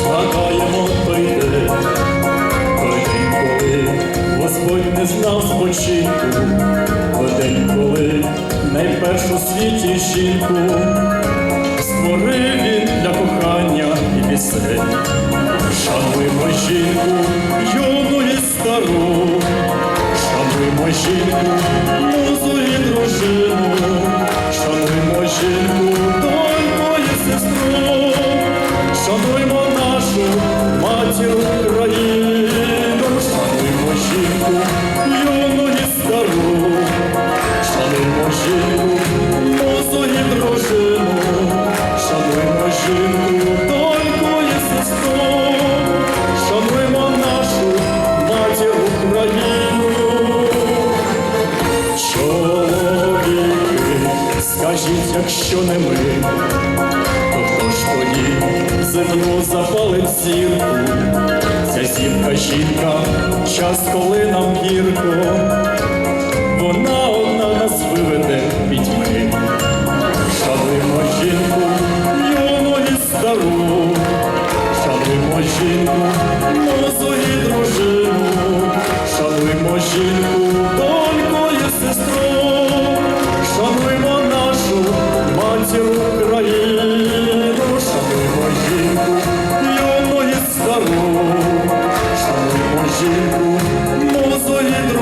спакаємо той день, Господь не знав спочинку, той коли найпершу світі жінку створив він для кохання і пісень, шануємо жінку, юну і стару, шануємо жінку, музу і дружину, шануємо жінку. якщо не ми, то хто ж тоді землю запалить зірку? Ця зірка жінка, час коли нам гір. стару, шалимо жінку, мусолі друг.